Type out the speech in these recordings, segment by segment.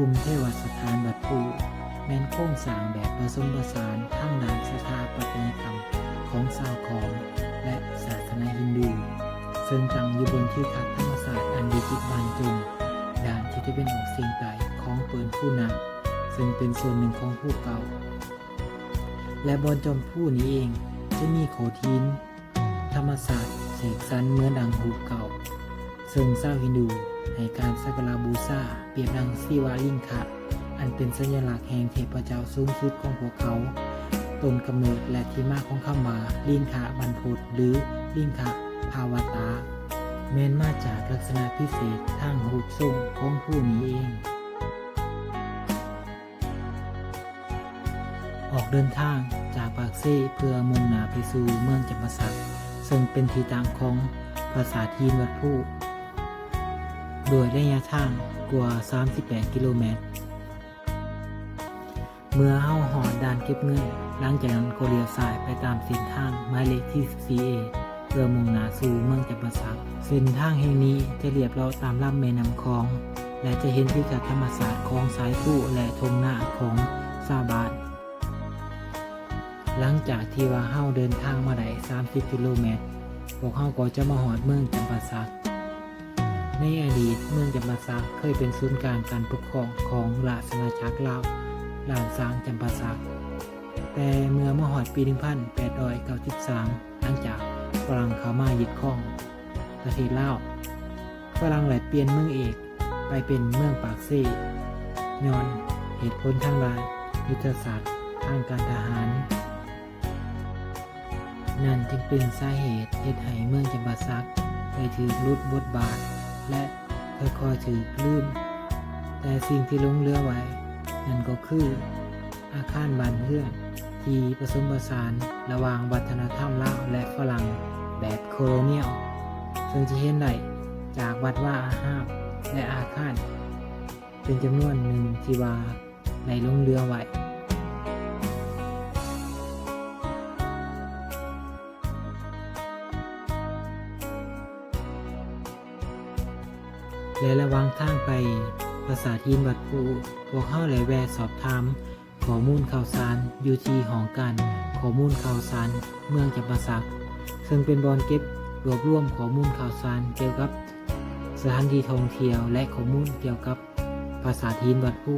ลุ่มเทวสถานบัดปูแม่นโครงสางแบบผสมผสานทั้งด้านสถาปัตยกรรมของชาวขอมและศาสนาฮินดู ซึ่งตั้งอยู่บนที่ทัศธรรมศาสตร์อันวิจิตบรรจงด้านที่ตะวันออกเฉียงใต้ของเปินผู้นาซึ่งเป็นส่วนหนึ่งของภูเก่า และบนจอมผู้นี้เองจะมีโขทิน ธรรมศาสตร์เสกสรรเหมือนดังภูเก่า ซึ่งชาวฮินดูให้การสักการบูชา เปรียบดังสีวาลิงคะอันเป็นสัญลักษณ์แห่งเทพเจ้าสูงสุดของพวกเขาต้นกำเนิดและที่มาของคำว่าลิงคะบรรพตหรือลิงคะภาวตาเมนมาจากลักษณะพิเศษทางรูปทรงของผู้นี้เอง ออกเดินทางจากปากซ่เพื่อมุ่งหน้าไปสู่เมืองจำปาสักซึ่งเป็นที่ตั้งของภาษาทีนวัดผู้ โดยระยะทางกว่า 38 กิโลเมตร เมื่อเฮาหอดด่านเก็บเงิน หลังจากนั้นก็เลี้ยวซ้ายไปตามเส้นทางหมายเลขที่ 14A เพื่อมุ่งหน้าสู่เมืองจำปาสักเส้นทางแห่งนี้จะเรียบเราตามลำแม่น้ำคลอง และจะเห็นพิกัดธรรมศาสตร์ของสายผู้และทงหน้าของซาบานหลังจากที่ว่าเฮาเดินทางมาได้30กิโลเมตรพวกเฮาก็จะมาหอดเมืองจำปาสัก ในอดีตเมืองจำปาสักเคยเป็นศูนย์กลางการปกครองของราชอาณาจักรลาวลานสางจำปาสักแต่เมื่อมาหอดปี 1893 หลังจากฝรั่งเข้ามายึดครองประเทศลาวฝรั่งไหลเปลี่ยนเมืองเอกไปเป็นเมืองปากซ่ย้อนเหตุผลทางลายยุทธศาสตร์ทางการทหาร นั่นจึงเป็นสาเหตุเหตุให้เมืองจำปาสักได้ถือรุดบทบาท และค่อยๆถือลืม แต่สิ่งที่ลงเหลือไว้ นั่นก็คือ อาคารบ้านเรือนที่ผสมผสานระหว่างวัฒนธรรมลาวและฝรั่งแบบโคโลเนียลซึ่งจะเห็นได้จากวัดว่าอาหาบและอาคารเป็นจำนวนหนึ่งที่ว่าในลงเรือไว้ และระวังทางไป ภาษาทีนวัดภูพวกเข้าหละแวะสอบถามข้อมูลข่าวสารอยู่ที่หองกันข้อมูลข่าวสารเมืองจำปาสัก ซึ่งเป็นบอลเก็บรวบรวมข้อมูลข่าวสารเกี่ยวกับสถานที่ท่องเที่ยวและข้อมูลเกี่ยวกับภาษาทีนวัดภู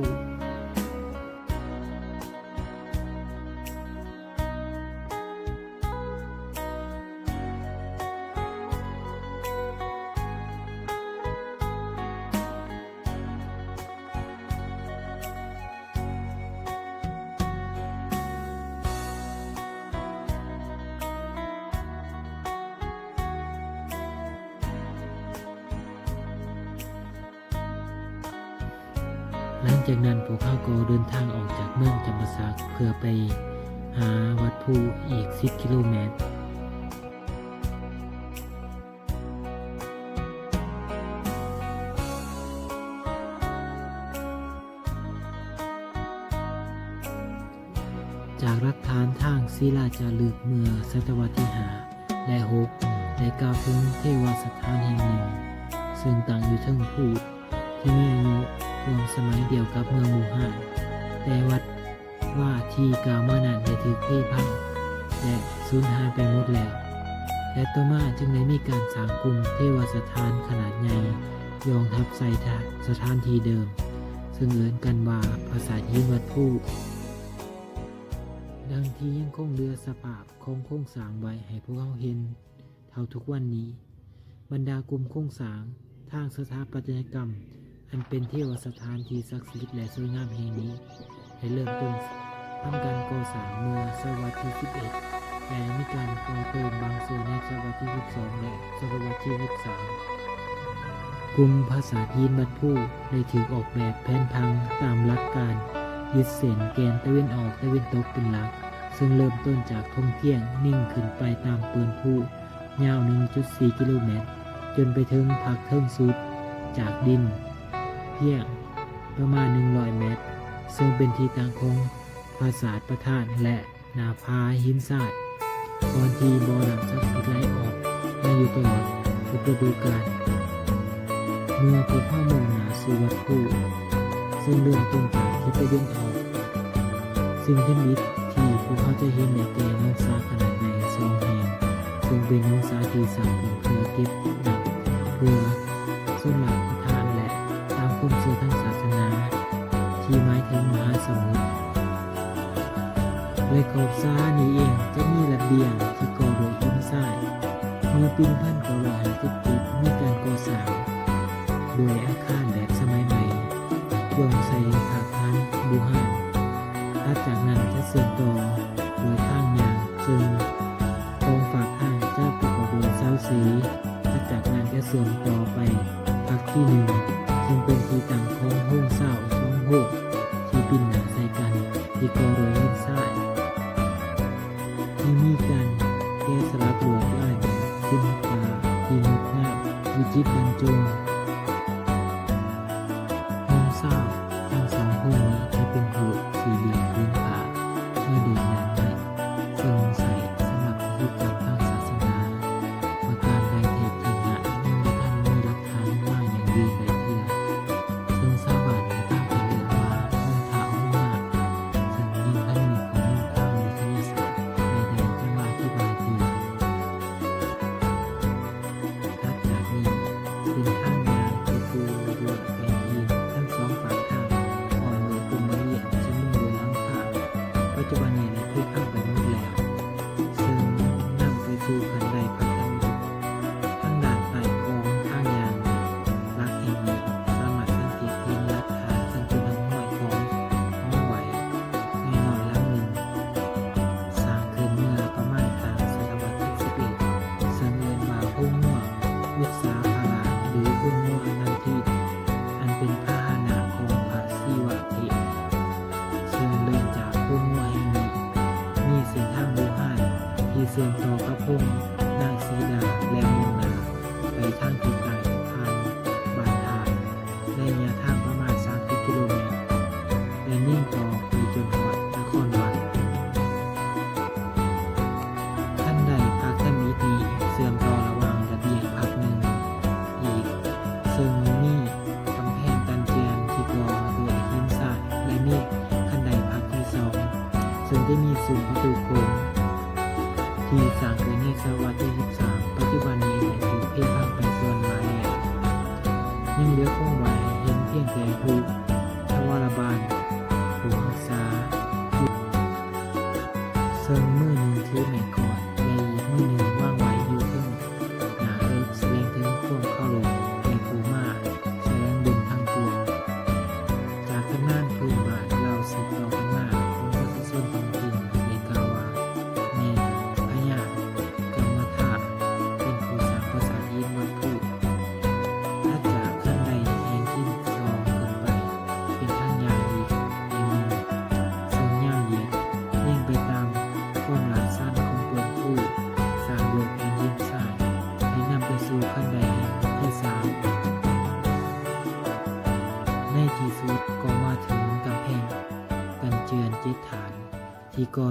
จากนั้นพวกเขาก็เดินทางออกจากเมืองจำปาสักเพื่อไปหาวัดภูอีก 10 กิโลเมตร จากรักฐานทางศิลาจารึกเมื่อศตวรรษที่หาและหกได้กล่าวถึงเทวสถานแห่งหนึ่ง ซึ่งตั้งอยู่เทิงพูดที่มีอายุ รวมสมัยเดียวกับเมืองหมู่ห้านแต่วัดว่าที่กาวมานั้นได้ถูกเพ่พังและสูญหายไปหมดแล้ว และต่อมาจึงได้มีการสร้างกลุ่มเทวสถานขนาดใหญ่ยองทับใส่สถานที่เดิม ซึ่งเอิ้นกันว่าภาษาทีนวัดผู้ดังที่ยังคงเรือสภาพของโคงสางไว้ให้พวกเขาเห็น เท่าทุกวันนี้ บรรดากลุ่มโคงสาง ทางสถาปัตยกรรม อันเป็นเที่ยวสถานที่ศักดิ์สิทธิ์และสวยงามแห่งนี้ได้เริ่มต้นทำการก่อสร้างเมื่อศตวรรษที่ 11 และมีการก่อเติมบางส่วนในศตวรรษที่ 12 และศตวรรษที่13กลุ่มภาษาทีนบัดผู้ได้ถือออกแบบแผนพังตามหลักการยึดเส้นแกนตะเวนออกตะเวนตกเป็นหลัก ซึ่งเริ่มต้นจากทงเที่ยงนิ่งขึ้นไปตามเปืนผู้ยาว 1.4 กิโลเมตร จนไปถึงผักเทิงสุด จากดิน เพียงประมาณ 100 เมตร ซึ่งเป็นที่ตั้งของปราสาทประธานและนาพาหินทรายก่อนที่บ่อน้ำศักดิ์สิทธิ์ไหลออกมาอยู่ตลอดทุกฤดูกาลเมื่อพวกข้อมูลหนาสู่วัดผู้ซึ่งเริ่มต้นจากทิศตะวันออกซึ่งเทคนิคที่พวกเขาจะเห็นในแก่นกซาขนาดใหญ่สองแห่งซึ่งเป็นนกซาที่สร้างขึ้นเพื่อเก็บน้ำเพื่อส่วนหลั และขอบซานี้เองจะมีระเบียงที่ก่อโดยหินทรายเมื่อปีพันเก้ายห้าสิบเจ็ดมีการก่อสร้างโดยอาคารแบบสมัยใหม่โยงใส่อาคารบูฮานถัดจากนั้นจะเสื่อมต่อโดยทางยางซึ่งตรงฝากทางจะประกอบด้วยเสาสีถัดจากนั้นจะเสื่อมต่อไปพักที่หนึ่งซึ่งเป็นที่ตั้งของห้องเศร้าสองหกที่ปินหนาใส่กันที่ก่อโดยหินทราย วิจิต ได้มีซุ้มประตูโค้งที่สร้างขึ้นในศตวรรษที่ 13 ปัจจุบันนี้ได้ถูกเพพังไปส่วนหลายแล้วยังเหลือคงไว้เห็นเพียงแต่ผู้ทวารบาลผู้รักษาซึ่งมือ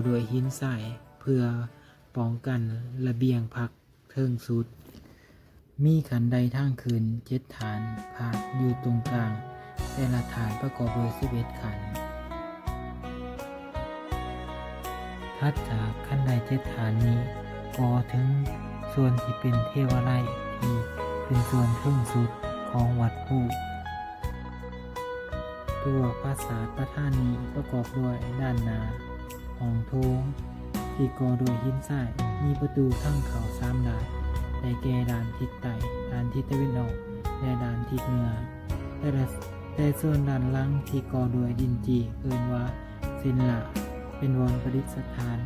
ดวยหินทรายเพื่อป้องกันระเบียงพักเทิงสุด มีขันใดทางคืนเจ็ดฐานผาดอยู่ตรงกลาง แต่ละฐานประกอบด้วยสิบเอ็ดขันทัดจากขันใดเจ็ดฐานนี้ก็ถึงส่วนที่เป็นเทวไลที่เป็นส่วนครึ่งสุดของวัดผู้ตัวภาษาประธานนี้ประกอบด้วยด้านหน้า ห้องโถงที่ก่อด้วยหินทรายมีประตูข้างเขาสามด้านได้แก่ด้านทิศใต้ด้านทิศตะวันออก และด้านทิศเหนือ แต่ละแต่ส่วนด้านล่างที่ก่อด้วยดินจีเอินว่าเซนละเป็นวรประดิษฐาน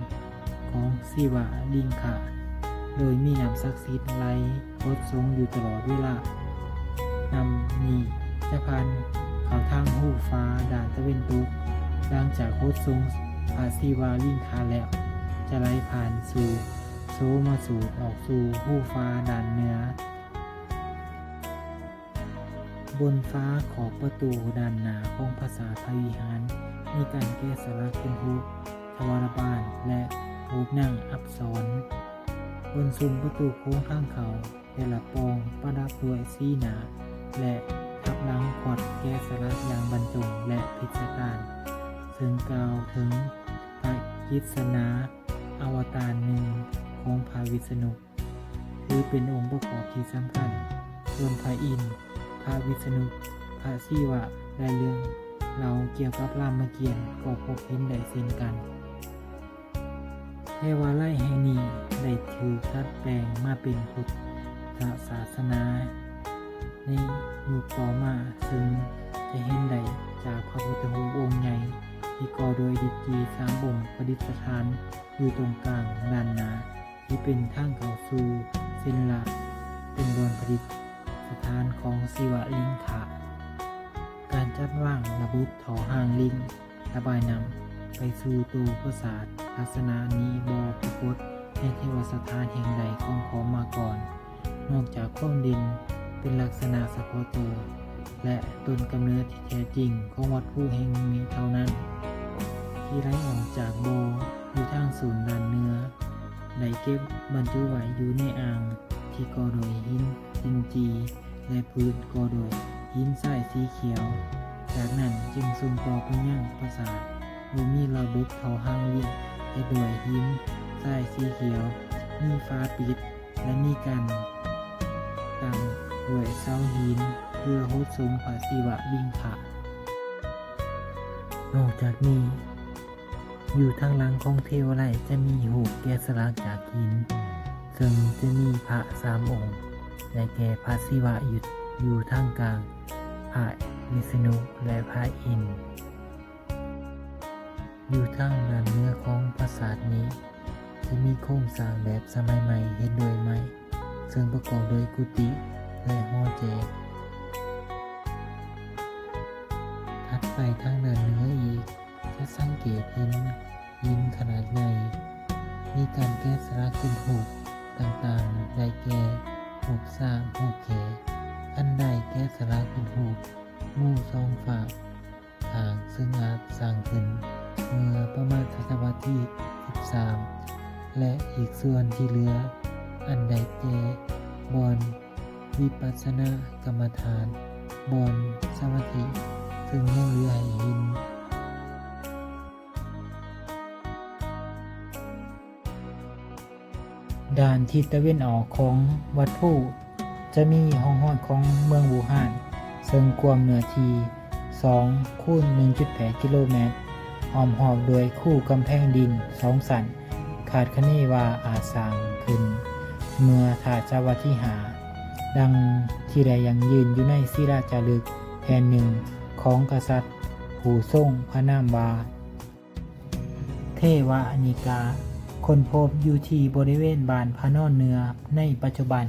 ของศิวะลิงค่ะโดยมีน้ำศักดิ์สิทธิ์ไหลรดทรงอยู่ตลอดเวลานำนี้จะพันเขาทางหูฟ้าด่านตะเวนตกดังจากโคดทรง พาศิวาลิ่งคาแล้ว จะไหลผ่านสู่โซมาสู่ออกสู่หูฟ้าด่านเหนือบนฟ้าขอบประตูด้านหนาของภาษาไทยวิหารมีการแก้สลักเป็นรูปทวารบาลและรูปนั่งอับสรบนซุ้มประตูโค้งข้างเขาแต่ละปองประดับด้วยสีหนา และทับลังขวดแกะสลักอย่างบรรจงและพิสดารณา ซึ่งกล่าวถึงพระกิษณาอวตารหนึ่งของพระวิษณุถือเป็นองค์ประกอบที่สำคัญส่วนพระอินทร์พระวิษณุพระศิวะและเรื่องเราเกี่ยวกับรามเกียรติ์ก็พบเห็นได้เช่นกันเทวาลัยแห่งนี้ได้ถือคัดแปลงมาเป็นพุทธศาสนาในยุคต่อมาซึ่งจะเห็นได้จากพระพุทธรูปองค์ใหญ่ ที่ก่อโดยดิตรีสามองค์ประดิษฐานอยู่ตรงกลางด้านหน้าที่เป็นทางเขาสู่เส้นหลักเป็นบอนประดิษฐานของศิวลิงขะการจัดว่างระบบถอห่างลิงระบายนำไปสู่ตัวประสาทลักษณะนี้บอปรากฏในเทวสถานแห่งใดของพร้อมมาก่อน นอกจากความดินเป็นลักษณะเฉพาะตัวและต้นกำเนิดที่แท้จริงของวัดผู้แห่งนี้เท่านั้น ที่ไหลออกจากโบอยู่ทางศูนย์ด้านเนื้อได้เก็บบรรจุไว้อยู่ในอ่างที่ก่อโดยหินจินจี และพื้นก่อโดยหินทรายสีเขียว จากนั้นจึงส่งต่อไปยังปราสาทโดยมีระบบเทอห้างวิ่งให้ด้วยหินทรายสีเขียว มีฟ้าปิด และมีการตั้งด้วยเสาหิน เพื่อโฮดสมพระศิวะลิงขะนอกจากนี้ อยู่ทางหลังของเทวไลจะมีหูปแกะสลักจากหิน ซึ่งจะมีพระสามองค์ได้แก่พระศิวะอยู่อยู่ทางกลาง พระวิษณุและพระอินทร์อยู่ทางด้านเนื้อของปราสาทนี้ จะมีโครงสร้างแบบสมัยใหม่เห็นโดยไม้ซึ่งประกอบโดยกุฏิและหอแจกถัดไปทางด้านเนื้ออีก จะสังเกตเห็นหินขนาดใหญ่ มีการแกะสลักเป็นหูปต่างๆ ได้แก่หูปสร้างหูปแขอันใดแกะสลักเป็นหูปหมู่สองฝากทางซึ่งอาจสร้างขึ้นเมื่อประมาณศตวรรษที่ 13 และอีกส่วนที่เหลือ อันใดแก่บอนวิปัสสนากรรมฐานบอนสมาธิซึ่งยังเหลือให้เห็น ด้านทิศตะวันออกของวัดผู้จะมีห้องห้อยของเมืองบูฮานซึ่งความเหนือที2คูณ1.8 กิโลเมตรอ้อมหอบโดยคู่กำแพงดินสองสัน ขาดคะเนว่าอาสางขึ้น เมื่อถาจาวที่หา ดังที่ใดยังยืนอยู่ในศิลาจารึกแผ่นหนึ่งของกษัตริย์ ผู้ทรงพระนามว่า เทวานิกา คนพบอยู่ที่บริเวณบานพระนอนเหนือในปัจจุบัน